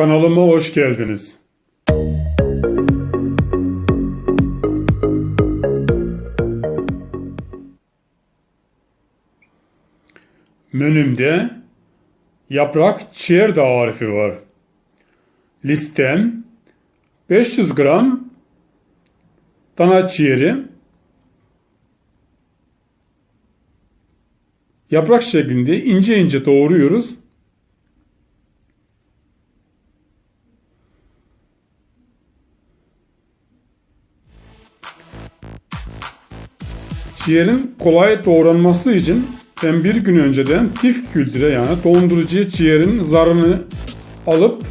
Kanalıma hoş geldiniz. Menümde yaprak ciğer tarifi var. Listem 500 gram dana ciğeri yaprak şeklinde ince ince doğruyoruz. Ciğerin kolay doğranması için ben bir gün önceden tif kültüre yani dondurucuya ciğerin zarını alıp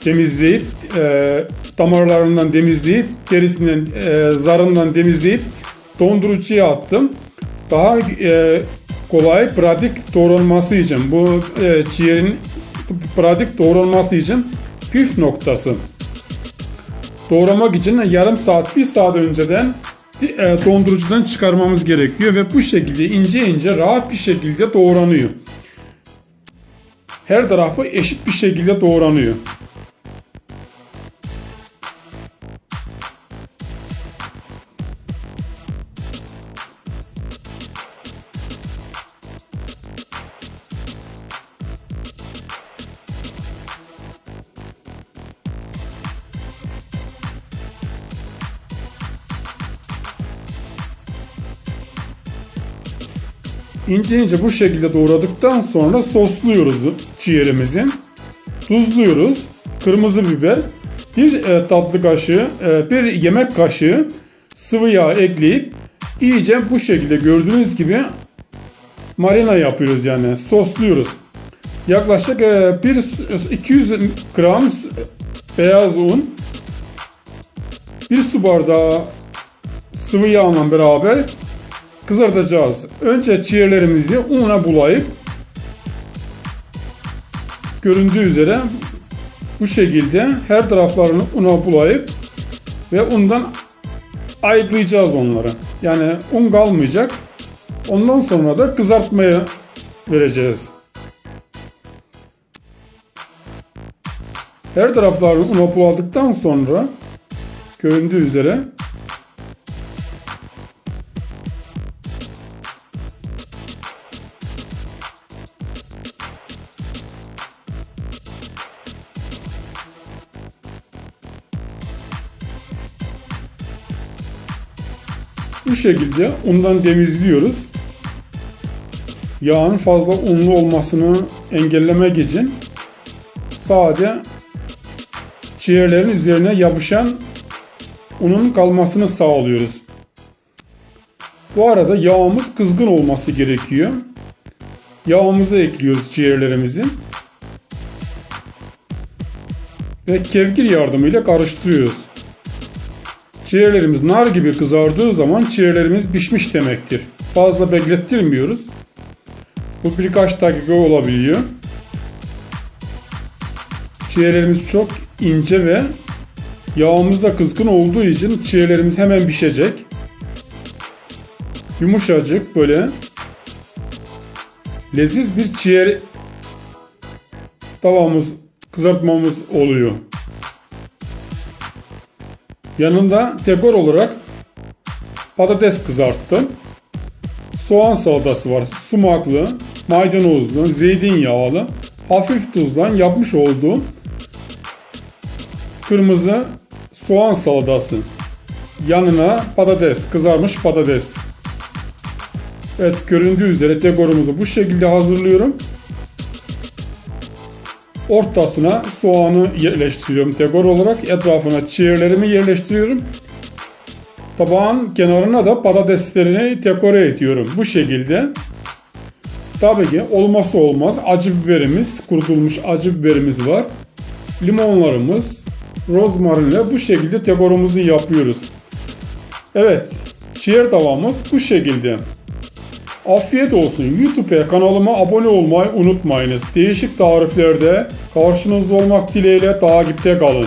temizleyip e, damarlarından temizleyip derisinden e, zarından temizleyip dondurucuya attım. Daha e, kolay pratik doğranması için bu e, ciğerin pratik doğranması için püf noktası. Doğramak için yarım saat bir saat önceden dondurucudan çıkarmamız gerekiyor ve bu şekilde ince ince rahat bir şekilde doğranıyor. Her tarafı eşit bir şekilde doğranıyor. İnce ince bu şekilde doğradıktan sonra sosluyoruz ciğerimizi. Tuzluyoruz. Kırmızı biber, bir e, tatlı kaşığı, e, bir yemek kaşığı sıvı yağ ekleyip iyice bu şekilde gördüğünüz gibi marina yapıyoruz yani sosluyoruz. Yaklaşık e, bir 200 gram beyaz un, bir su bardağı sıvı yağla beraber kızartacağız. Önce ciğerlerimizi una bulayıp göründüğü üzere bu şekilde her taraflarını una bulayıp ve undan ayıklayacağız onları. Yani un kalmayacak. Ondan sonra da kızartmaya vereceğiz. Her taraflarını una buladıktan sonra göründüğü üzere Bu şekilde undan temizliyoruz. Yağın fazla unlu olmasını engellemek için sade ciğerlerin üzerine yapışan unun kalmasını sağlıyoruz. Bu arada yağımız kızgın olması gerekiyor. Yağımızı ekliyoruz ciğerlerimizi. Ve kevgir yardımıyla karıştırıyoruz. Ciğerlerimiz nar gibi kızardığı zaman ciğerlerimiz pişmiş demektir. Fazla beklettirmiyoruz. Bu birkaç dakika olabiliyor. Ciğerlerimiz çok ince ve yağımız da kızgın olduğu için ciğerlerimiz hemen pişecek. Yumuşacık böyle leziz bir ciğer tavamız kızartmamız oluyor. Yanında dekor olarak patates kızarttım. Soğan salatası var. Sumaklı, maydanozlu, zeytinyağlı, hafif tuzdan yapmış olduğum kırmızı soğan salatası. Yanına patates, kızarmış patates. Evet göründüğü üzere dekorumuzu bu şekilde hazırlıyorum. Ortasına soğanı yerleştiriyorum dekor olarak. Etrafına ciğerlerimi yerleştiriyorum. Tabağın kenarına da patateslerini dekore ediyorum. Bu şekilde. Tabii ki olmazsa olmaz acı biberimiz, kurutulmuş acı biberimiz var. Limonlarımız, rozmarinle bu şekilde dekorumuzu yapıyoruz. Evet, ciğer tavamız bu şekilde. Afiyet olsun. YouTube kanalıma abone olmayı unutmayınız. Değişik tariflerde karşınızda olmak dileğiyle takipte kalın.